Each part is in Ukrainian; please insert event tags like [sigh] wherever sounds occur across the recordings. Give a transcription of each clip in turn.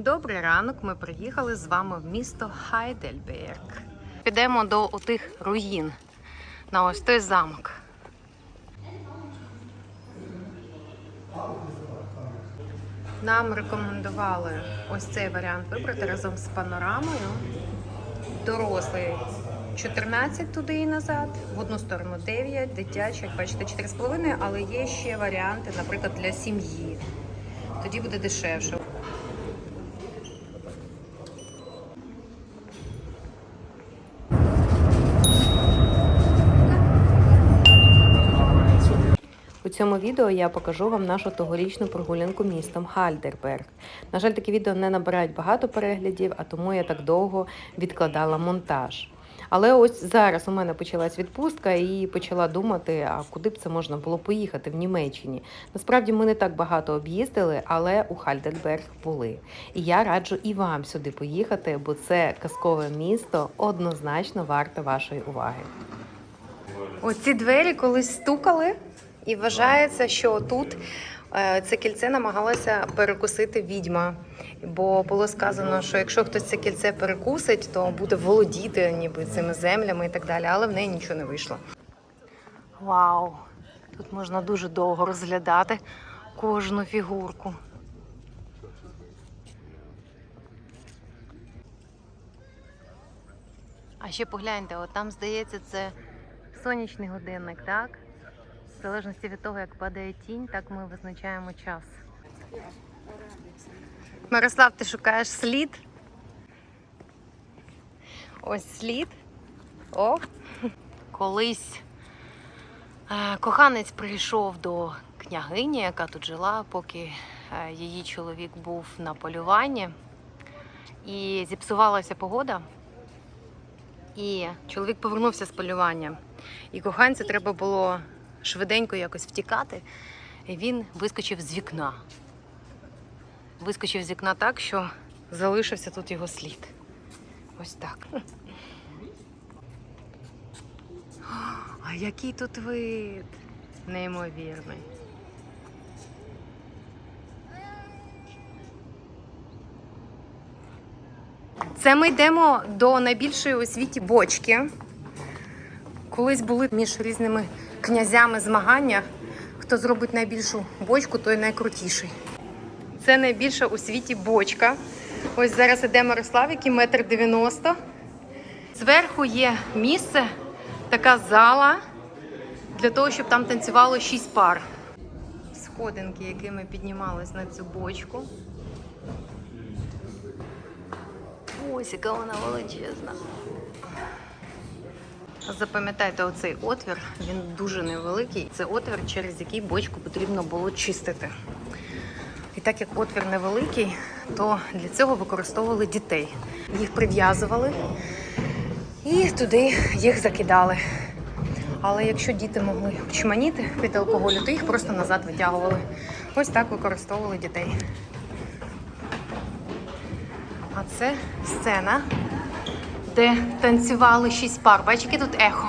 Добрий ранок. Ми приїхали з вами в місто Хайдельберг. Підемо до отих руїн на ось той замок. Нам рекомендували ось цей варіант вибрати разом з панорамою. Дорослий 14 туди і назад, в одну сторону 9, дитячий, як бачите, 4,5, але є ще варіанти, наприклад, для сім'ї. Тоді буде дешевше. Цьому відео я покажу вам нашу тогорічну прогулянку містом Хальдерберг. На жаль, такі відео не набирають багато переглядів, а тому я так довго відкладала монтаж. Але ось зараз у мене почалась відпустка і почала думати, а куди б це можна було поїхати в Німеччині. Насправді ми не так багато об'їздили, але у Хальденберг були. І я раджу і вам сюди поїхати, бо це казкове місто однозначно варте вашої уваги. Оці двері колись стукали, і вважається, що тут е, це кільце намагалося перекусити відьма. Бо було сказано, що якщо хтось це кільце перекусить, то буде володіти ніби цими землями і так далі, але в неї нічого не вийшло. Вау! Тут можна дуже довго розглядати кожну фігурку. А ще погляньте, от там здається, це сонячний годинник, так? В залежності від того, як падає тінь, так ми визначаємо час. Мирослав, ти шукаєш слід? Ось слід. О! Колись е, коханець прийшов до княгині, яка тут жила, поки е, її чоловік був на полюванні. І зіпсувалася погода. І чоловік повернувся з полювання. І коханцю треба було швиденько якось втікати. Він вискочив з вікна. Вискочив з вікна так, що залишився тут його слід. Ось так. [gasps] А який тут вид? Неймовірний. Це ми йдемо до найбільшої у світі бочки. Колись були між різними князями змагання. Хто зробить найбільшу бочку, той найкрутіший. Це найбільша у світі бочка. Ось зараз іде Мирослав, який метр дев'яносто. Зверху є місце, така зала для того, щоб там танцювало шість пар. Сходинки, якими піднімались на цю бочку. Ось яка вона величезна. Запам'ятайте оцей отвір, він дуже невеликий. Це отвір, через який бочку потрібно було чистити. І так як отвір невеликий, то для цього використовували дітей. Їх прив'язували і туди їх закидали. Але якщо діти могли чманіти від алкоголю, то їх просто назад витягували. Ось так використовували дітей. А це сцена, де танцювали шість пар. Бачиш, яке тут ехо.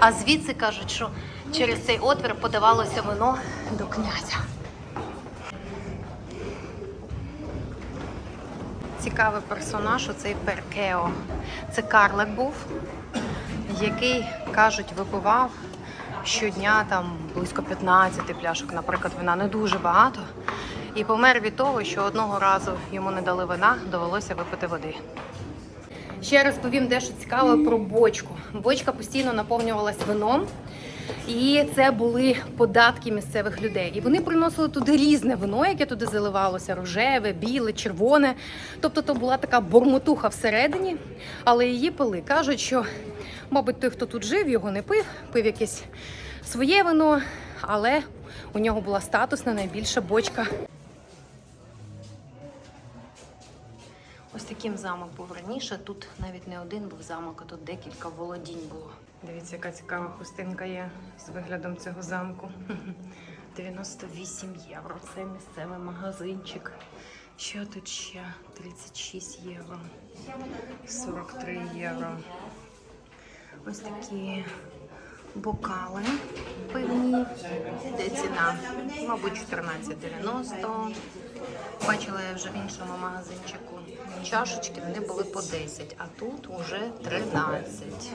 А звідси кажуть, що через цей отвір подавалося вино до князя. Цікавий персонаж оцей Перкео. Це карлик був, який, кажуть, випивав щодня там близько 15 пляшок, наприклад, вина не дуже багато. І помер від того, що одного разу йому не дали вина, довелося випити води. Ще розповім дещо цікаве про бочку. Бочка постійно наповнювалась вином, і це були податки місцевих людей. І вони приносили туди різне вино, яке туди заливалося: рожеве, біле, червоне. Тобто то була така бормотуха всередині, але її пили. Кажуть, що, мабуть, той, хто тут жив, його не пив, пив якесь своє вино, але у нього була статусна найбільша бочка таким замок був раніше. Тут навіть не один був замок, а тут декілька володінь було. Дивіться, яка цікава хустинка є з виглядом цього замку. [laughs] 98 євро. Це місцевий магазинчик. Що тут ще? 36 євро. 43 євро. Ось такі бокали пивні. Де ціна? Мабуть, 14,90. Бачила я вже в іншому магазинчику. Чашечки вони були по 10, а тут уже 13.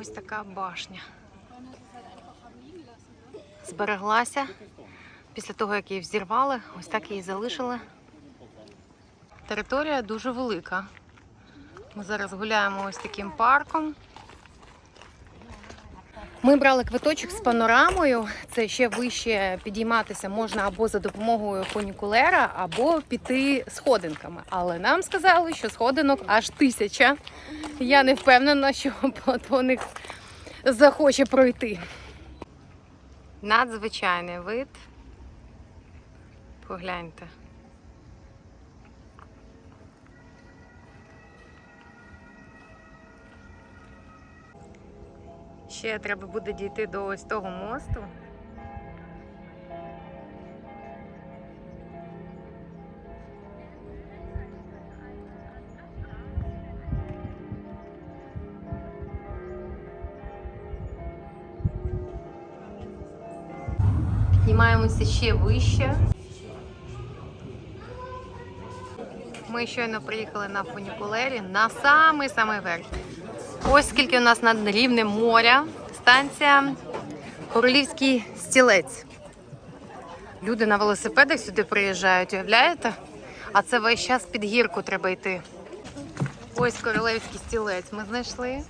Ось така башня. Збереглася. Після того, як її взірвали, ось так її залишили. Територія дуже велика. Ми зараз гуляємо ось таким парком. Ми брали квиточок з панорамою. Це ще вище підійматися можна або за допомогою фунікулера, або піти сходинками. Але нам сказали, що сходинок аж тисяча. Я не впевнена, що платоник захоче пройти. Надзвичайний вид. Погляньте. Ще треба буде дійти до ось того мосту. Піднімаємося ще вище. Ми щойно приїхали на фунікулері на самий-самий верх. Ось скільки у нас над рівнем моря. Станція Королівський стілець. Люди на велосипедах сюди приїжджають, уявляєте? А це весь час під гірку треба йти. Ось королівський стілець ми знайшли.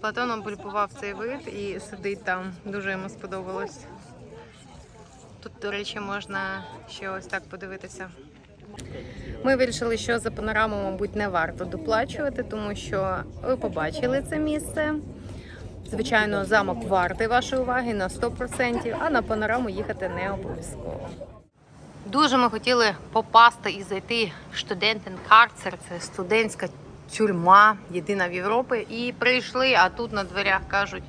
Платон облюбував цей вид і сидить там. Дуже йому сподобалось. Тут, до речі, можна ще ось так подивитися. Ми вирішили, що за панораму, мабуть, не варто доплачувати, тому що ви побачили це місце. Звичайно, замок вартий вашої уваги на 100%, а на панораму їхати не обов'язково. Дуже ми хотіли попасти і зайти в Студентенкарцер, це студентська тюрма, єдина в Європі. І прийшли, а тут на дверях кажуть,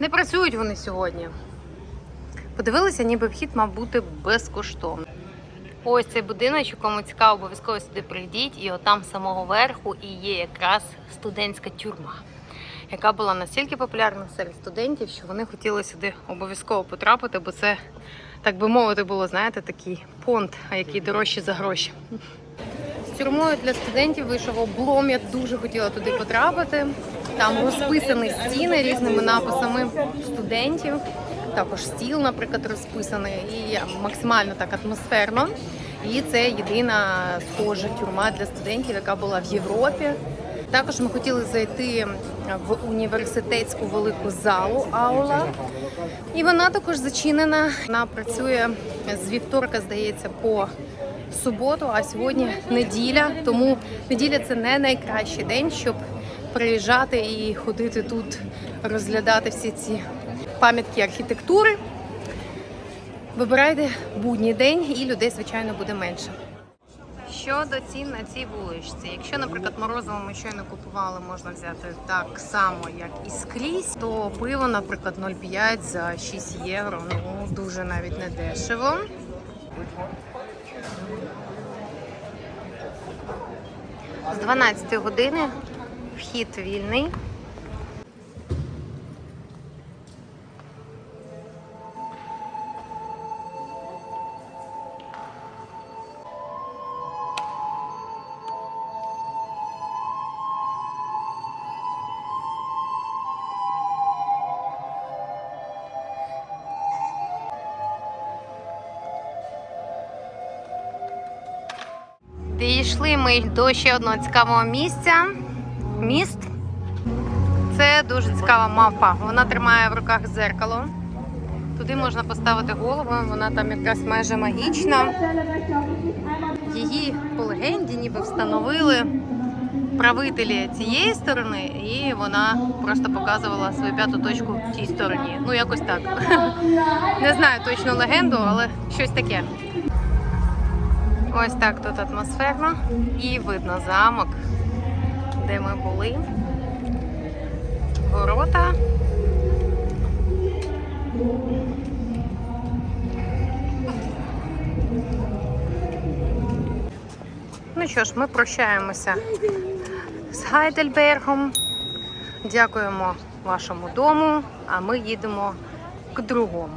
не працюють вони сьогодні. Подивилися, ніби вхід мав бути безкоштовний. Ось цей будиночок, кому цікаво, обов'язково сюди прийдіть. І отам з самого верху і є якраз студентська тюрма, яка була настільки популярна серед студентів, що вони хотіли сюди обов'язково потрапити, бо це, так би мовити, було, знаєте, такий понт, а який дорожчий за гроші. З тюрмою для студентів вийшов облом. Я дуже хотіла туди потрапити. Там розписані стіни різними написами студентів. Також стіл, наприклад, розписаний і максимально так атмосферно. І це єдина схожа тюрма для студентів, яка була в Європі. Також ми хотіли зайти в університетську велику залу аула. І вона також зачинена. Вона працює з вівторка, здається, по суботу, а сьогодні неділя. Тому неділя це не найкращий день, щоб приїжджати і ходити тут, розглядати всі ці пам'ятки архітектури. Вибирайте будній день і людей, звичайно, буде менше. Щодо цін на цій вуличці, якщо, наприклад, морозиво ми щойно купували, можна взяти так само, як і скрізь, то пиво, наприклад, 0,5 за 6 євро. Ну дуже навіть не дешево. З 12 години вхід вільний. Дійшли ми до ще одного цікавого місця. Міст. Це дуже цікава мапа. Вона тримає в руках зеркало. Туди можна поставити голову, вона там якраз майже магічна. Її по легенді ніби встановили правителі цієї сторони, і вона просто показувала свою п'яту точку в тій стороні. Ну, якось так. [laughs] Не знаю точно легенду, але щось таке. Ось так тут атмосферно і видно замок, де ми були. Ворота. Ну що ж, ми прощаємося з Гайдельбергом. Дякуємо вашому дому, а ми їдемо к другому.